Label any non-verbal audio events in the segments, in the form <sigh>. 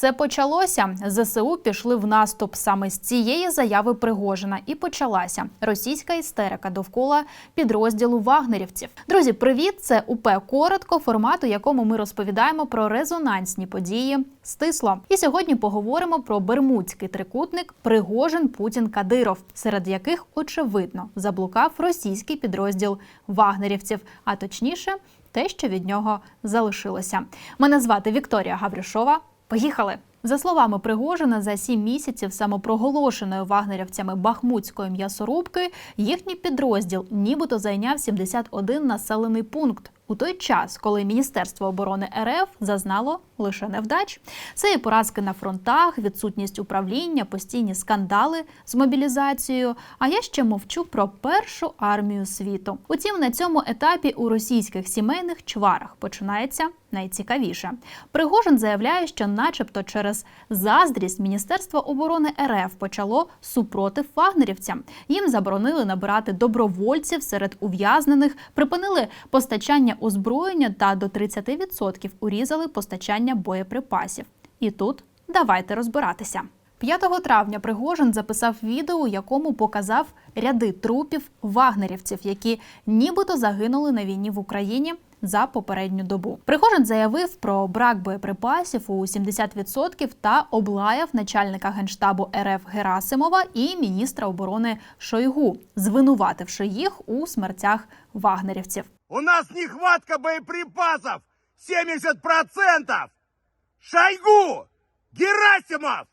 все почалося. ЗСУ пішли в наступ. Саме з цієї заяви Пригожина і почалася російська істерика довкола підрозділу вагнерівців. Друзі, привіт! Це УП коротко, формат, у якому ми розповідаємо про резонансні події. Стисло. І сьогодні поговоримо про бермудський трикутник Пригожин Путін Кадиров, серед яких очевидно заблукав російський підрозділ вагнерівців, а точніше. Те, що від нього залишилося. Мене звати Вікторія Гаврюшова. Поїхали! За словами Пригожина, за сім місяців самопроголошеної вагнерівцями Бахмутської м'ясорубки їхній підрозділ нібито зайняв 71 населений пункт. У той час, коли Міністерство оборони РФ зазнало лише невдач, це і поразки на фронтах, відсутність управління, постійні скандали з мобілізацією. А я ще мовчу про першу армію світу. Утім, на цьому етапі у російських сімейних чварах починається найцікавіше. Пригожин заявляє, що, начебто, через заздрість Міністерство оборони РФ почало супротив вагнерівцям. Їм заборонили набирати добровольців серед ув'язнених, припинили постачання озброєння та до 30% урізали постачання боєприпасів. І тут давайте розбиратися. 5 травня Пригожин записав відео, якому показав ряди трупів вагнерівців, які нібито загинули на війні в Україні за попередню добу. Пригожин заявив про брак боєприпасів у 70% та облаяв начальника генштабу РФ Герасимова і міністра оборони Шойгу, звинувативши їх у смертях вагнерівців. У нас нехватка боеприпасов! 70%! Шойгу! Герасимов!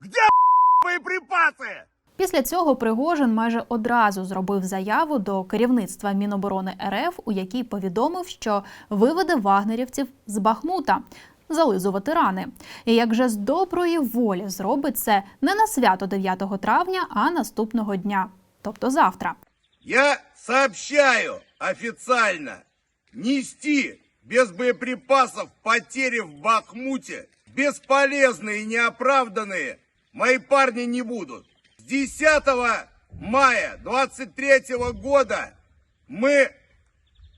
Где <laughs> боеприпасы? Після цього Пригожин майже одразу зробив заяву до керівництва Міноборони РФ, у якій повідомив, що виведе вагнерівців з Бахмута. Зализувати рани, і як же з доброї волі зробить це не на свято 9 травня, а наступного дня, тобто завтра. Я сообщаю официально нести без боеприпасов потери в Бахмуте бесполезные и неоправданные мои парни не будут. С 10 мая 23 года мы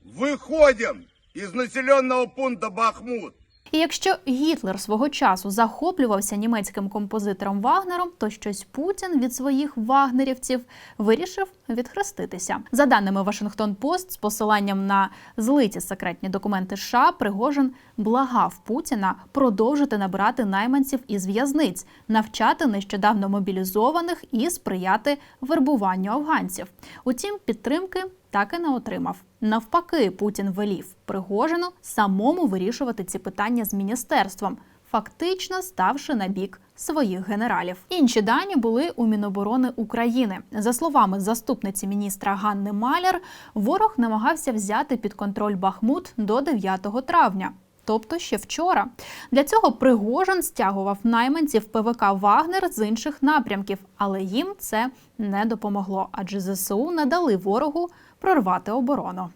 выходим из населенного пункта Бахмут. І якщо Гітлер свого часу захоплювався німецьким композитором Вагнером, то щось Путін від своїх вагнерівців вирішив відхреститися. За даними Вашингтон Пост, з посиланням на злиті секретні документи США, Пригожин благав Путіна продовжити набирати найманців із в'язниць, навчати нещодавно мобілізованих і сприяти вербуванню афганців. Утім, підтримки так і не отримав. Навпаки, Путін велів Пригожину самому вирішувати ці питання з міністерством, фактично ставши на бік своїх генералів. Інші дані були у Міноборони України. За словами заступниці міністра Ганни Маляр, ворог намагався взяти під контроль Бахмут до 9 травня. Тобто ще вчора для цього Пригожин стягував найманців ПВК Вагнер з інших напрямків, але їм це не допомогло, адже ЗСУ не дали ворогу прорвати оборону.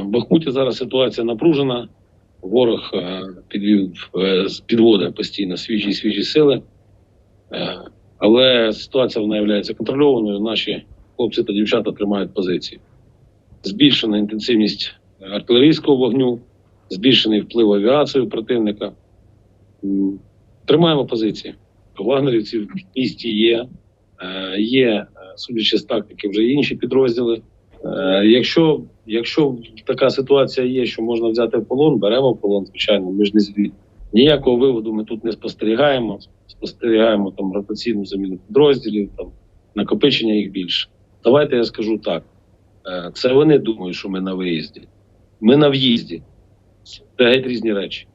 В Бахмуті зараз ситуація напружена. Ворог е, підвів е, підводить постійно свіжі свіжі сили, Е, але ситуація вона є контрольованою. Наші хлопці та дівчата тримають позиції. Збільшена інтенсивність артилерійського вогню, збільшений вплив авіації противника. Тримаємо позиції. Вагнерівці в місті є. Е, Є, е, судячи з тактики, вже інші підрозділи. Е, Якщо, якщо така ситуація є, що можна взяти в полон, беремо в полон, звичайно, ми ж не звідти. Ніякого виводу ми тут не спостерігаємо. Спостерігаємо там ротаційну заміну підрозділів, там накопичення їх більше. Давайте я скажу так: Е, це вони думають, що ми на виїзді. Ми на в'їзді. Це геть різні речі.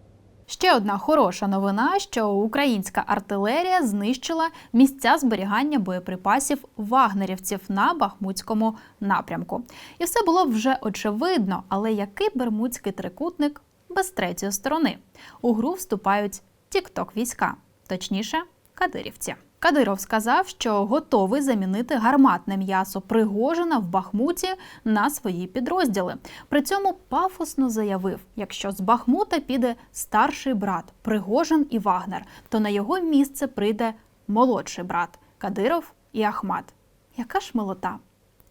Ще одна хороша новина, що українська артилерія знищила місця зберігання боєприпасів вагнерівців на Бахмутському напрямку. І все було вже очевидно, але який бермудський трикутник без третьої сторони? У гру вступають тікток війська, точніше, кадирівці. Кадиров сказав, що готовий замінити гарматне м'ясо Пригожина в Бахмуті на свої підрозділи. При цьому пафосно заявив: якщо з Бахмута піде старший брат Пригожин і Вагнер, то на його місце прийде молодший брат Кадиров і Ахмат. Яка ж милота?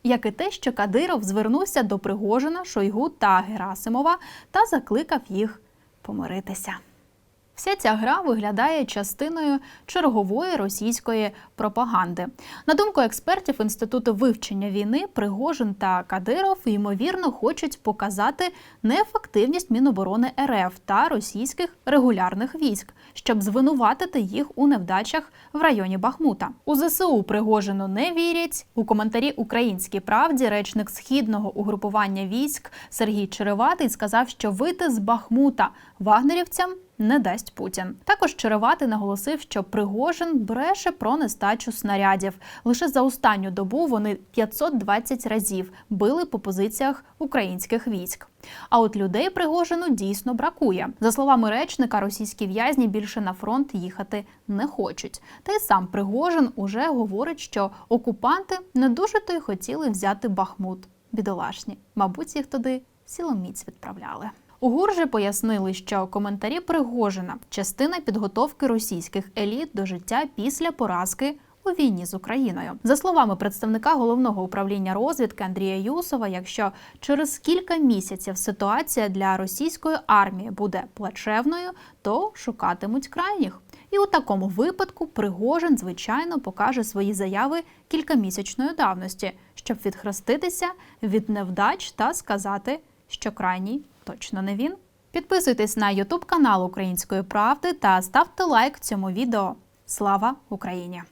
Як і те, що Кадиров звернувся до Пригожина, Шойгу та Герасимова та закликав їх помиритися. Вся ця гра виглядає частиною чергової російської пропаганди. На думку експертів Інституту вивчення війни, Пригожин та Кадиров ймовірно хочуть показати неефективність Міноборони РФ та російських регулярних військ, щоб звинуватити їх у невдачах в районі Бахмута. У ЗСУ Пригожину не вірять. У коментарі Українській правді речник східного угрупування військ Сергій Череватий сказав, що вийти з Бахмута вагнерівцям не дасть Путін. Також Череватий наголосив, що Пригожин бреше про нестачу снарядів. Лише за останню добу вони 520 разів били по позиціях українських військ. А от людей Пригожину дійсно бракує. За словами речника, російські в'язні більше на фронт їхати не хочуть. Та й сам Пригожин уже говорить, що окупанти не дуже то й хотіли взяти Бахмут. Бідолашні, мабуть, їх туди сіломіць відправляли. У ГУР же пояснили, що коментарі Пригожина частина підготовки російських еліт до життя після поразки у війні з Україною. За словами представника головного управління розвідки Андрія Юсова, якщо через кілька місяців ситуація для російської армії буде плачевною, то шукатимуть крайніх. І у такому випадку Пригожин, звичайно, покаже свої заяви кількамісячної давності, щоб відхреститися від невдач та сказати, що крайній точно не він. Підписуйтесь на YouTube канал Української правди та ставте лайк цьому відео. Слава Україні!